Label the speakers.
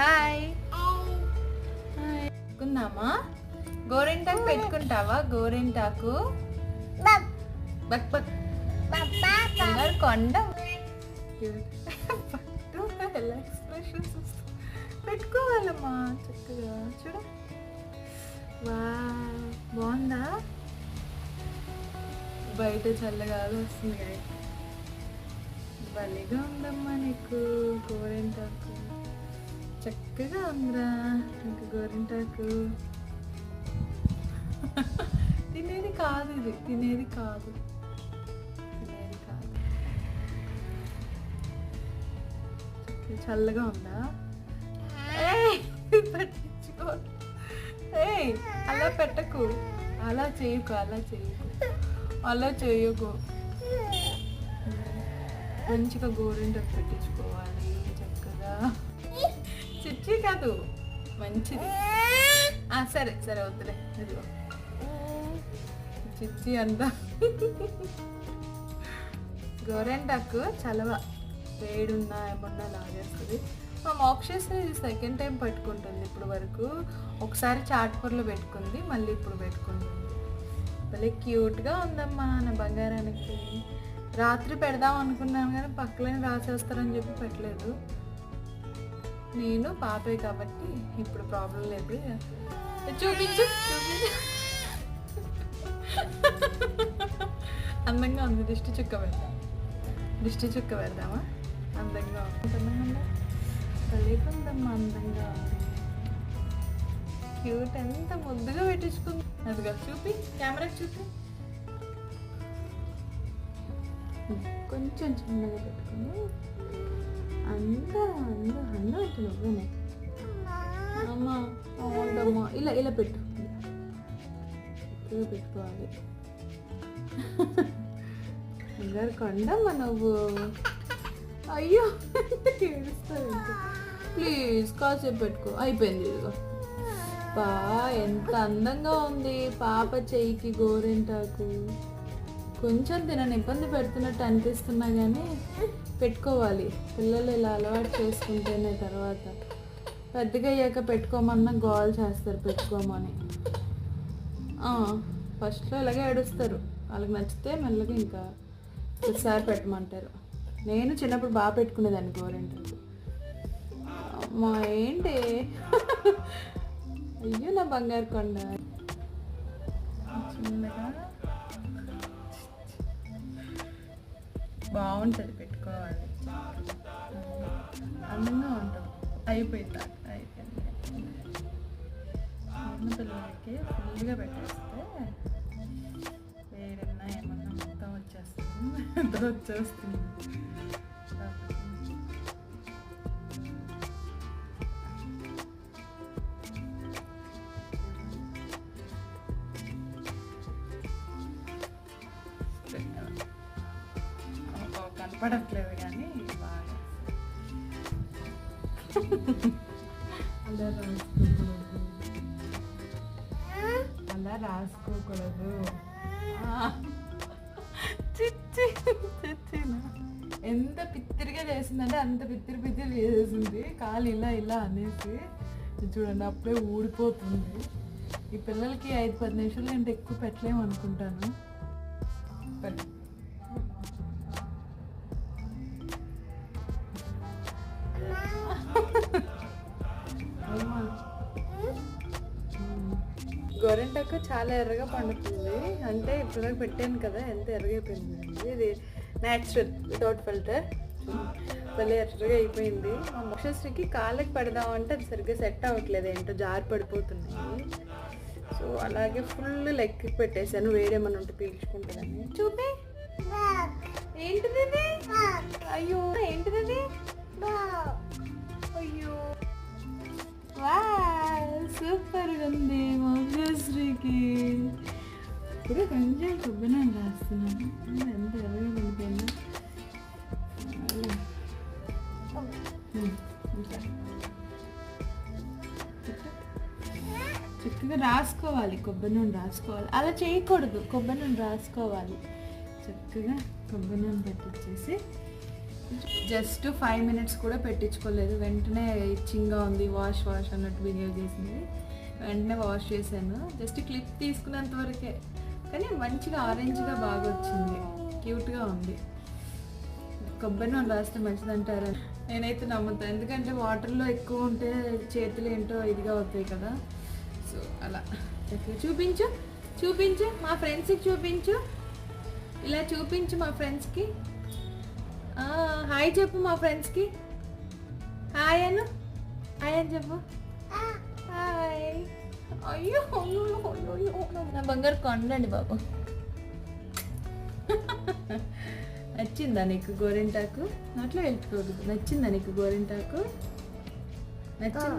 Speaker 1: Hi. Hi. పెట్టుకుందామా గోరింటాకు పెట్టుకుంటావా? గోరింటాకు? బక్ బక్. కొండ. పట్టు ఎలా ఎక్స్ప్రెషన్స్ పెట్టుకోవాలమ్మా చక్కగా. చూడు. వా బాగుందా? బయట చల్లగాలి వస్తుంది. భలేగా ఉందమ్మా నీకు గోరింటాకు. చక్కగా ఉందిరా. ఇంక గోరింటాకు. తినేది కాదు ఇది. తినేది కాదు. తినేది కాదు. చల్లగా ఉందా? పట్టించుకో ఏయ్ అలా పెట్టకు. అలా చేయకు అలా చేయకు. అలా చేయకు. మంచిగా గోరింటకు పెట్టించుకోవాలి చక్కగా. చిచ్చి కాదు. మంచిది. ఆ, సరే సరే వద్దులే. ఇదిగో. చిచ్చి అంతా గోరెంటాకు చలవ. వేడున్నా ఏమన్నా లాగేస్తుంది. మా మోక్షస్ ఇది సెకండ్ టైం పెట్టుకుంటుంది ఇప్పుడు వరకు. ఒకసారి చాట్పూర్లో పెట్టుకుంది మళ్ళీ ఇప్పుడు పెట్టుకుంటుంది. భలే క్యూట్గా ఉందమ్మా నా బంగారానికి. రాత్రి పెడదాం అనుకున్నాను కానీ పక్కలేని రాసేస్తారని చెప్పి పెట్టలేదు. నేను పాపే కాబట్టి ఇప్పుడు ప్రాబ్లం లేదు. చూపించు చూపించు. అందంగా ఉంది. దిష్టి చుక్క పెడదాం. దిష్టి చుక్క పెడదామా? అందంగా ఉంది. అందంగా అందంగా క్యూట్ ఎంత ముద్దుగా పెట్టించుకుంది. అదిగా చూపి. కెమెరా చూపి. కొంచెం చిన్నగా పెట్టుకుని అంత నువ్వేనే అమ్మా. అవునమ్మా ఇలా ఇలా పెట్టు. ఇలా పెట్టుకోవాలి. బంగారు కొండమ్మా నువ్వు. అయ్యో ఏడుస్తావు ప్లీజ్ కాసేపు పెట్టుకో. అయిపోయింది ఇదిగో. పా ఎంత అందంగా ఉంది. పాప చెయ్యికి గోరింటాకు. కొంచెం తినని ఇబ్బంది పెడుతున్నట్టు అనిపిస్తున్నా కానీ పెట్టుకోవాలి. పిల్లలు ఇలా అలవాటు చేసుకుంటేనే తర్వాత పెద్దగా అయ్యాక పెట్టుకోమన్నా గోల్ చేస్తారు పెట్టుకోమని. ఫస్ట్లో ఇలాగే ఏడుస్తారు. వాళ్ళకి నచ్చితే మెల్లగా ఇంకా ఒకసారి పెట్టమంటారు. నేను చిన్నప్పుడు బాగా పెట్టుకునేదాన్ని గోరింటాకు మా ఏంటి? అయ్యో నా బంగారు కొండ. చిన్నగా బాగుంటుంది పెట్టుకోవాలి. అందంగా ఉంటుంది. అయిపోయింది అయిపోయింది. పిల్లలకి ఫుల్గా పెట్టేస్తే వేడన్నా ఏమన్నా మొత్తం వచ్చేస్తుంది. నిద్ర వచ్చేస్తుంది. కనపడట్లేదు కానీ బాగా. అలా రాసుకోకూడదు. అలా రాసుకోకూడదు. ఆ. చిచ్చి చిచ్చిన. ఎంత పిత్తిరిగా చేసిందంటే అంత పిత్తిరి పిత్తిరి చేసేసింది కాలు ఇలా ఇలా అనేసి చూడండి అప్పుడే ఊడిపోతుంది. ఈ పిల్లలకి ఐదు పది నిమిషాలు కంటే ఎక్కువ పెట్టలేము అనుకుంటాను పెట్ట. గోరెంటాకు చాలా ఎర్రగా పండుతుంది. అంటే ఇప్పుడు పెట్టాను కదా ఎంత ఎర్రగైపోయింది ఇది న్యాచురల్ వితౌట్ ఫిల్టర్ భలే ఎర్రగా అయిపోయింది. మా మోక్షశ్రీకి కాళ్ళకి పెడదామంటే అది సరిగ్గా సెట్ అవ్వట్లేదు. ఏంటో జారి పడిపోతున్నాయి. సో అలాగే ఫుల్ లెక్కి పెట్టేశాను. వేరేమన్నా ఉంటే పీల్చుకుంటుందని చూపి. ఏంటిది అయ్యో ఏంటిది అయ్యో. సూపర్ ఉంది. మోక్షశ్రీకి ఇప్పుడు కొంచెం కొబ్బరి రాస్తున్నాను ఎంత ఎర్రగా పడిపోయిందో చక్కగా రాసుకోవాలి కొబ్బరి నూనె రాసుకోవాలి అలా చేయకూడదు కొబ్బరి నూనె రాసుకోవాలి చక్కగా కొబ్బరి నూనె పెట్టించేసి జస్ట్ ఫైవ్ మినిట్స్ కూడా పెట్టించుకోలేదు వెంటనే ఇచ్చింగ్గా ఉంది వాష్ వాష్ అన్నట్టు బిహేవ్ చేసింది వెంటనే వాష్ చేశాను. జస్ట్ క్లిప్ తీసుకున్నంత వరకే. కానీ మంచిగా ఆరెంజ్గా బాగా వచ్చింది క్యూట్గా ఉంది. కొబ్బరి నూనె రాస్తే మంచిదంటారా? నేనైతే నమ్ముతాను ఎందుకంటే వాటర్లో ఎక్కువ ఉంటే చేతులు ఏంటో ఇదిగా అవుతాయి కదా. సో అలా. చక్కగా చూపించు. చూపించు. మా ఫ్రెండ్స్కి చూపించు. ఇలా చూపించు మా ఫ్రెండ్స్కి. హాయ్ చెప్పు మా ఫ్రెండ్స్కి. హాయ్ అను. హాయ్ అని చెప్పు. అయ్యో అయ్యో, అయ్యో, అయ్యో. నా బంగారు కొండండి బాబు. నచ్చిందా నీకు గోరింటాకు? అట్లా వెళ్ళిపోదు. నచ్చిందా నీకు గోరింటాకు? నచ్చిందా?